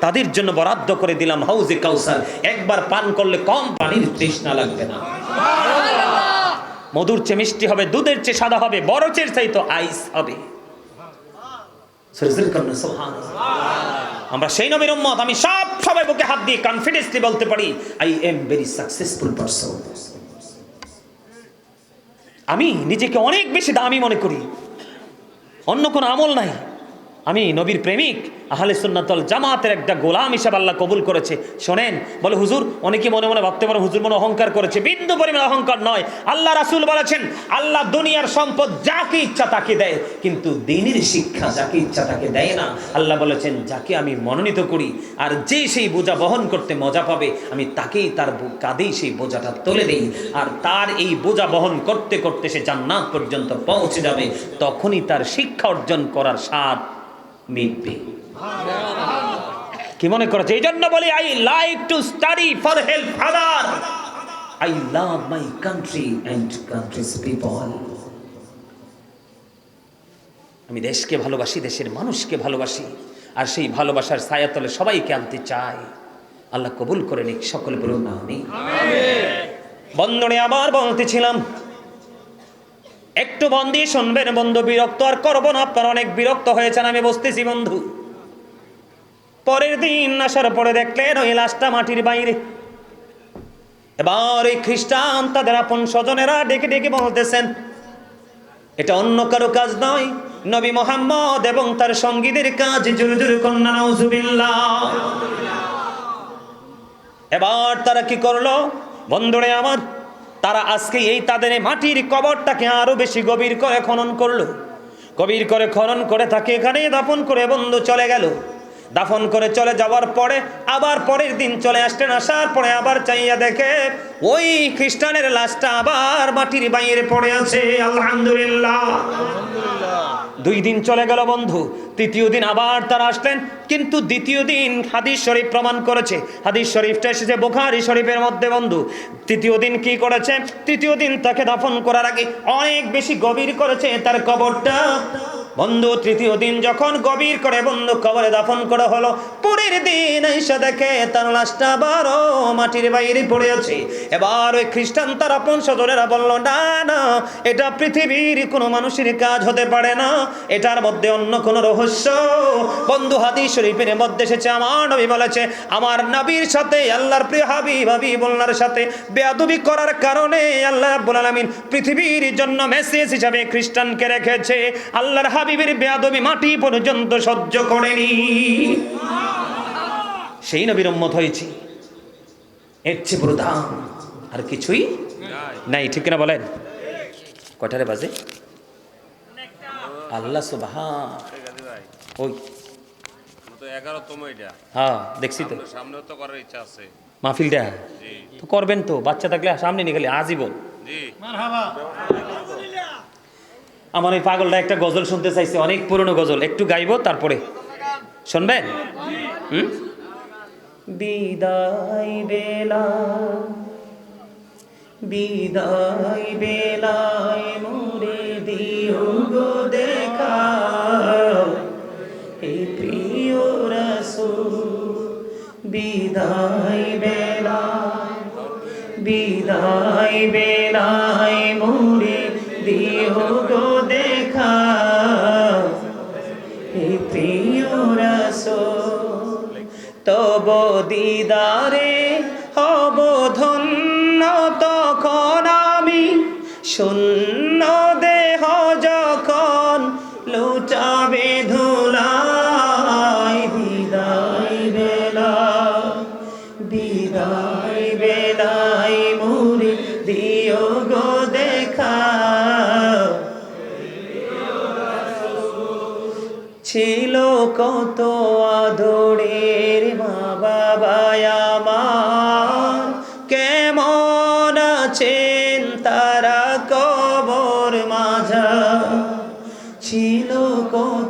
তাদের জন্য বরাদ্দ করে দিলাম হাউজে কাউসার। একবার পান করলে কম পানির তৃষ্ণা লাগবে না। মধুর চেয়ে মিষ্টি হবে, দুধের চেয়ে সাদা হবে বরফের চাইতো আইস হবে। আমরা সেই নবীর উম্মত, আমি সব সবাই বুকে হাত দিয়ে কনফিডেন্সলি বলতে পারি I am very successful person আমি নিজেকে অনেক বেশি দামি মনে করি। অন্য কোনো আমল নাই। আমি নবীর প্রেমিক, আহলে সুন্নাতল জামাতের একটা গোলাম হিসাবে আল্লাহ কবুল করেছে। শোনেন, বলে হুজুর, অনেকে মনে মনে ভাবতে পারে হুজুর মনে অহংকার করেছে। বিন্দু পরিমাণ অহংকার নয়। আল্লাহ রাসুল বলেছেন, আল্লাহ দুনিয়ার সম্পদ যাকে ইচ্ছা তাকে দেয়, কিন্তু দিনের শিক্ষা যাকে ইচ্ছা তাকে দেয় না। আল্লাহ বলেছেন, যাকে আমি মনোনীত করি, আর যে সেই বোঝা বহন করতে মজা পাবে, আমি তাকেই তার কাঁধেই সেই বোঝাটা তুলে দেই। আর তার এই বোঝা বহন করতে করতে সে জান্নাত পর্যন্ত পৌঁছে যাবে। তখনই তার শিক্ষা অর্জন করার স্বাদ মিটবে। কি মনে করেছে? এই জন্য বলি I like to study for help other I love my country and countries people আমি দেশকে ভালোবাসি দেশের মানুষকে ভালোবাসি আর সেই ভালোবাসার ছায়াতলে সবাইকে আনতে চাই। আল্লাহ কবুল করে নিক সকলে বলুন না আমি বন্ধনে আবার বলতেছিলাম একটু দিয়ে শুনবেন বন্ধু, বিরক্ত আর করব না, আপনার অনেক বিরক্ত হয়েছেন, আমি বসতেছি বন্ধু। পরের দিন আসার পরে দেখলেন ওই লাশটা মাটির বাইরে। এবার ওই খ্রিস্টান তাদের আপন স্বজনেরা ডেকে ডেকে বলতেছেন, এটা অন্য কারও কাজ নয়, নবী মোহাম্মদ এবং তার সঙ্গীদের কাজ কন্যা এবার তারা কি করল? বন্ধুরে আমার তারা আজকে এই তাদের মাটির কবরটাকে আরও বেশি গভীর করে খনন করল। গভীর করে খনন করে তাকে এখানে দাফন করে বন্ধু চলে গেল। দাফন করে চলে যাওয়ার পরে আবার পরের দিন চলে আসলেন, আসার পরে আবার চাইয়া দেখে ওই খ্রিস্টানের লাশটা আবার মাটির বাইরে পড়ে আছে। আলহামদুলিল্লাহ। দুই দিন চলে গেল বন্ধু। তৃতীয় দিন আবার তারা আসলেন, কিন্তু দ্বিতীয় দিন হাদিস শরীফ প্রমাণ করেছে। হাদিস শরীফটা এসেছে বোখারি শরীফের মধ্যে বন্ধু। তৃতীয় দিন কি করেছে? তৃতীয় দিন তাকে দাফন করার আগে অনেক বেশি গভীর করেছে তার কবরটা। বন্ধু, তৃতীয় দিন যখন গভীর করে বন্ধু কবরে দাফন করা হলো, পরের দিন এসে দেখে তার লাশটা আবারও মাটির বাইরে পড়ে আছে। এবার ওই খ্রিস্টান তার আপন সজনেরা বলল, না না, এটা পৃথিবীর কোনো মানুষের কাজ হতে পারে না। এটার মধ্যে অন্য কোনো রহস্য। বন্ধু, হাদিস শরীফের মধ্যে এসেছে, আমার নবী বলেছে, আমার নবীর সাথে, আল্লাহর প্রিয় হাবিব হাবিবুল্লাহর সাথে বেয়াদবি করার কারণে আল্লাহ রাব্বুল আলামিন পৃথিবীর জন্য মেসেজ হিসাবে খ্রিস্টানকে রেখেছে। আল্লাহর হাবিবের বেয়াদবি মাটি পর্যন্ত সহ্য করেনি। সেই নবীর উম্মত হয়েছি। এর চেয়ে বড় দাম আর কিছুই নাই ঠিক কিনা বলেন? কটারে বাজে? আল্লাহ সুবাহ ওই। তো এগারোতম এটা হ্যাঁ দেখছি তো। সামনেও তো করার ইচ্ছা আছে মাহফিলটা তো করবেন তো বাচ্চা থাকলে সামনে নিয়ে গেলে আজীবন। জি। আমার ওই পাগলটা একটা গজল শুনতে চাইছে, অনেক পুরনো গজল। একটু গাইবো তারপরে। শুনবেন? বিদায় বেলা, বিদায় বেলায় মোরে দিও গো দেখা। হে প্রিয় রসুল, বিদায় বেলা, বিদায় বেলায় মোরে দিও গো তব দিদারে, হব ধন্য তখন আমি। শূন্য দেহ যখন লুটাবে ধুলাই, বিদায় বেলা, বিদায় বেলায় মুড়ি দিও গো দেখা। ছিল কত আদরের মা বাবা আমার। কেমন আছেন তারা কবর মাঝা? ছিল কত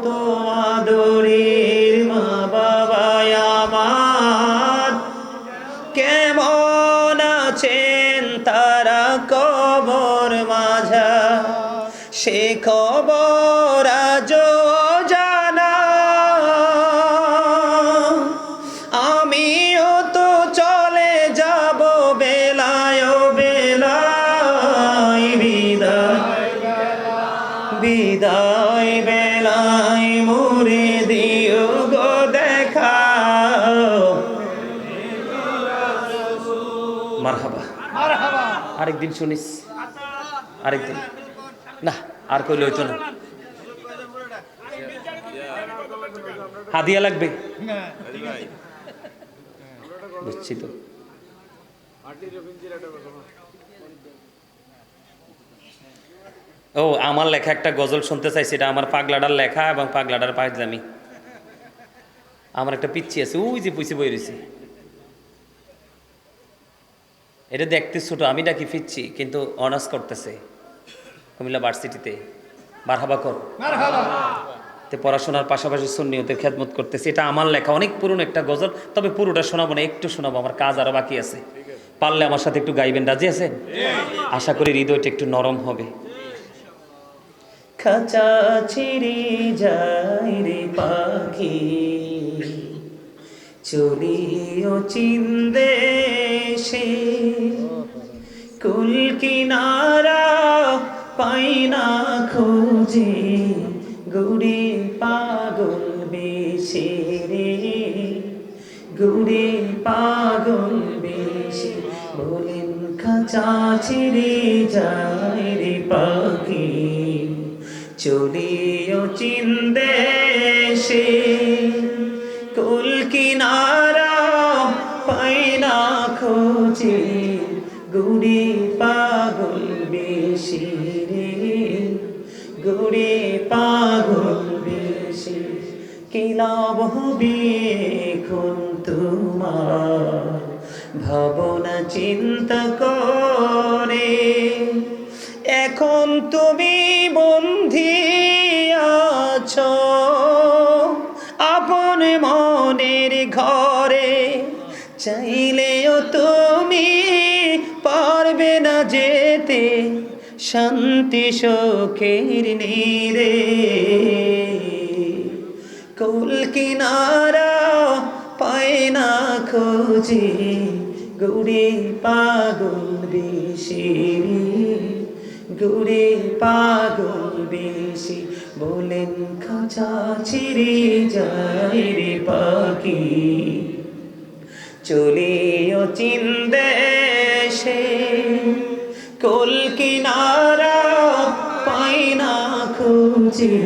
শুনিস। না, আর কইলে হইতো না। হাদিয়া লাগবে? বুঝছি তো। ও, আমার লেখা একটা গজল শুনতে চাইছি। এটা আমার পাগলাটার লেখা এবং পাগলাডার পাগলামি। আমার একটা পিচ্ছি আছে, ওই যে পুষে বই রয়েছে এটা দেখতে ছোট আমি ডাকি ফিরছি কিন্তু অনার্স করতেছে কুমিল্লা ভার্সিটিতে। বারহাবা কর। তে পড়াশোনার পাশাপাশি সুন্নিয়তের খেদমত করতেছি। এটা আমার লেখা অনেক পুরনো একটা গজল তবে পুরোটা শোনাবো না একটু শোনাবো আমার কাজ আরও বাকি আছে। পারলে আমার সাথে একটু গাইবেন রাজি আছেন? আশা করি হৃদয়টা একটু নরম হবে। খাঁচা ছিড়ে যায় রে পাখি। চলিও চিন্দেশে। কুল কিনারা পাই না খোঁজে, গুড়ে পাগল বেশে রে। গুড়ে পাগল বেশে, বলেন খাঁচা ছেড়ে যায় রে পাখি। চলিও চিন্দেশে। খোঁজে, গুড়ে পাগল বেশি রে। গুড়ে পাগল বেশি, কি লাভ হবে এখন তোমার? ভাবনা চিন্তা করে, এখন তুমি বন্ধি আছো। আপন মনের ঘরে চাইলেও যেতে শান্তি সুখের নীরে কুল কিনারা পায় না খোঁজে, গুড়ে পাগল বেশি। গুড়ে পাগল বেশি, বলেন খাঁচা ছিড়ে যায় রে পাখি। চলিও চিন্দেশে কল কিনারা পাই না খুঁজে।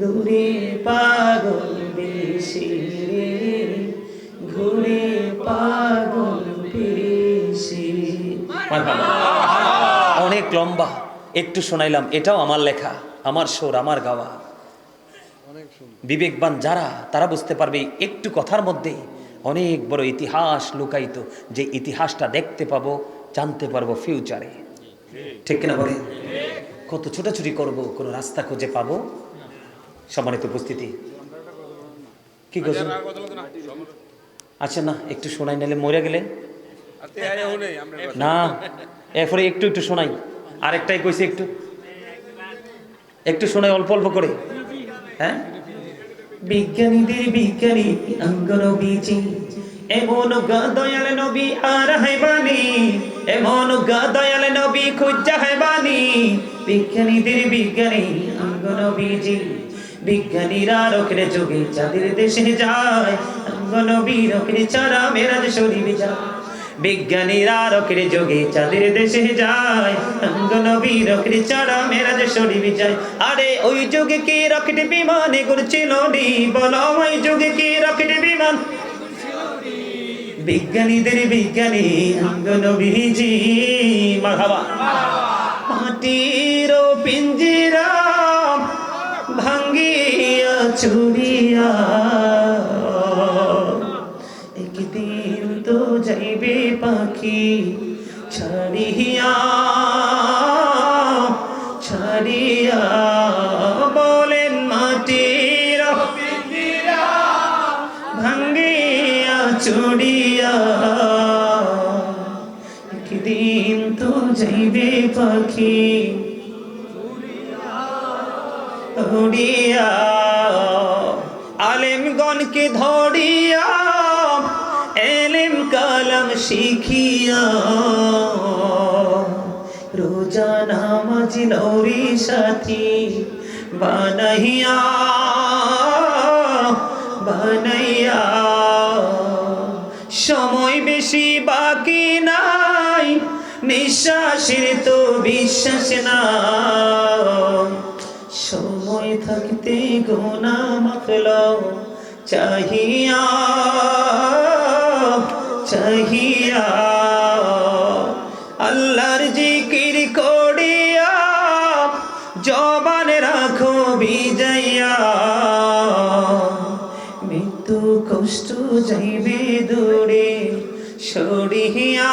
ঘুরে পাগল বেশি রে ঘুরে পাগল বেশি। অনেক লম্বা একটু শোনাইলাম এটাও আমার লেখা আমার সুর আমার গাওয়া। বিবেকবান যারা তারা বুঝতে পারবে একটু কথার মধ্যে অনেক বড় ইতিহাস লুকায়িত যে ইতিহাসটা দেখতে পাবো জানতে পারব ফিউচারে ঠিক কিনা বলে? কত ছোটাছুটি করব, কোনো রাস্তা খুঁজে পাবো? সম্মানিত উপস্থিতি। কি না আচ্ছা না, একটু শোনাই, নাহলে মরে গেলে। না, এরপরে একটু একটু শোনাই। আরেকটাই কইছে একটু। একটু শোনাই, অল্প অল্প করে। হ্যাঁ? বিজ্ঞানীদের বিজ্ঞানী অঙ্গন বীজি এমন গা দয়াল নবী আর হাইবানি এমন গা দয়াল নবী খুঁজা হাইবানি বিজ্ঞানীদের বিজ্ঞানী অঙ্গন বীজি বিজ্ঞানীরা রকের যোগে চাঁদের দেশে যায় অঙ্গন বীর রকের চারা মেরাজ শরীর যায়। বিজ্ঞানীরা রকের যোগে চাঁদের দেশে যায় অঙ্গনবী রকের চারা মেরাজ শরীর যায়। আরে ওই যুগে কি রকেট বিমান করছিল নি? বলো, ওই যুগে কি রকেট বিমান বিজ্ঞানীদের বিজ্ঞানী অঙ্গনবীজি মারহাবা। মাটির পিঞ্জিরা ভাঙ্গিয়া চুরিয়া একদিন তো যাইবে পাখি ছাড়িয়া ছাড়িয়া। যাইবে পাখি উড়িয়া আলেমগণকে ধরিয়া এলেম কালাম শিখিয়া রোজা নামাজ নৌরি সাথী বানাইয়া বানাইয়া। সময় বেশি বাকি বিশ্বাসের তো বিশ্বাস না। সময় থাকতে গোনা মাফল চাহিয়া চাহিয়া। আল্লাহর জিকির করিয়া, জবান রাখো বিজয়া। মৃত্যু কষ্ট যাইবে দূরে সরিয়া।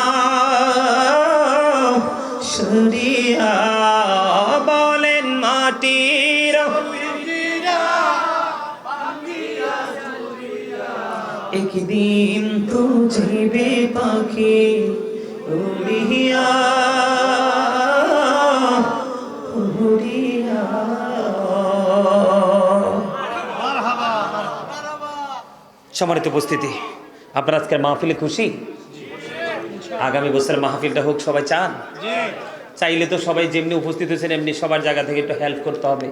সরিয়া বলেন মাটির। একদিন তো যাইবে পাখি উড়িয়া উড়িয়া। সম্মানিত উপস্থিতি, আপনার আজকের মাহফিলে খুশি? আগামী বছরের মাহফিলটা হোক, সবাই চান? চাইলে তো সবাই যেমনি উপস্থিত হয়েছেন এমনি সবার জায়গা থেকে একটু হেল্প করতে হবে।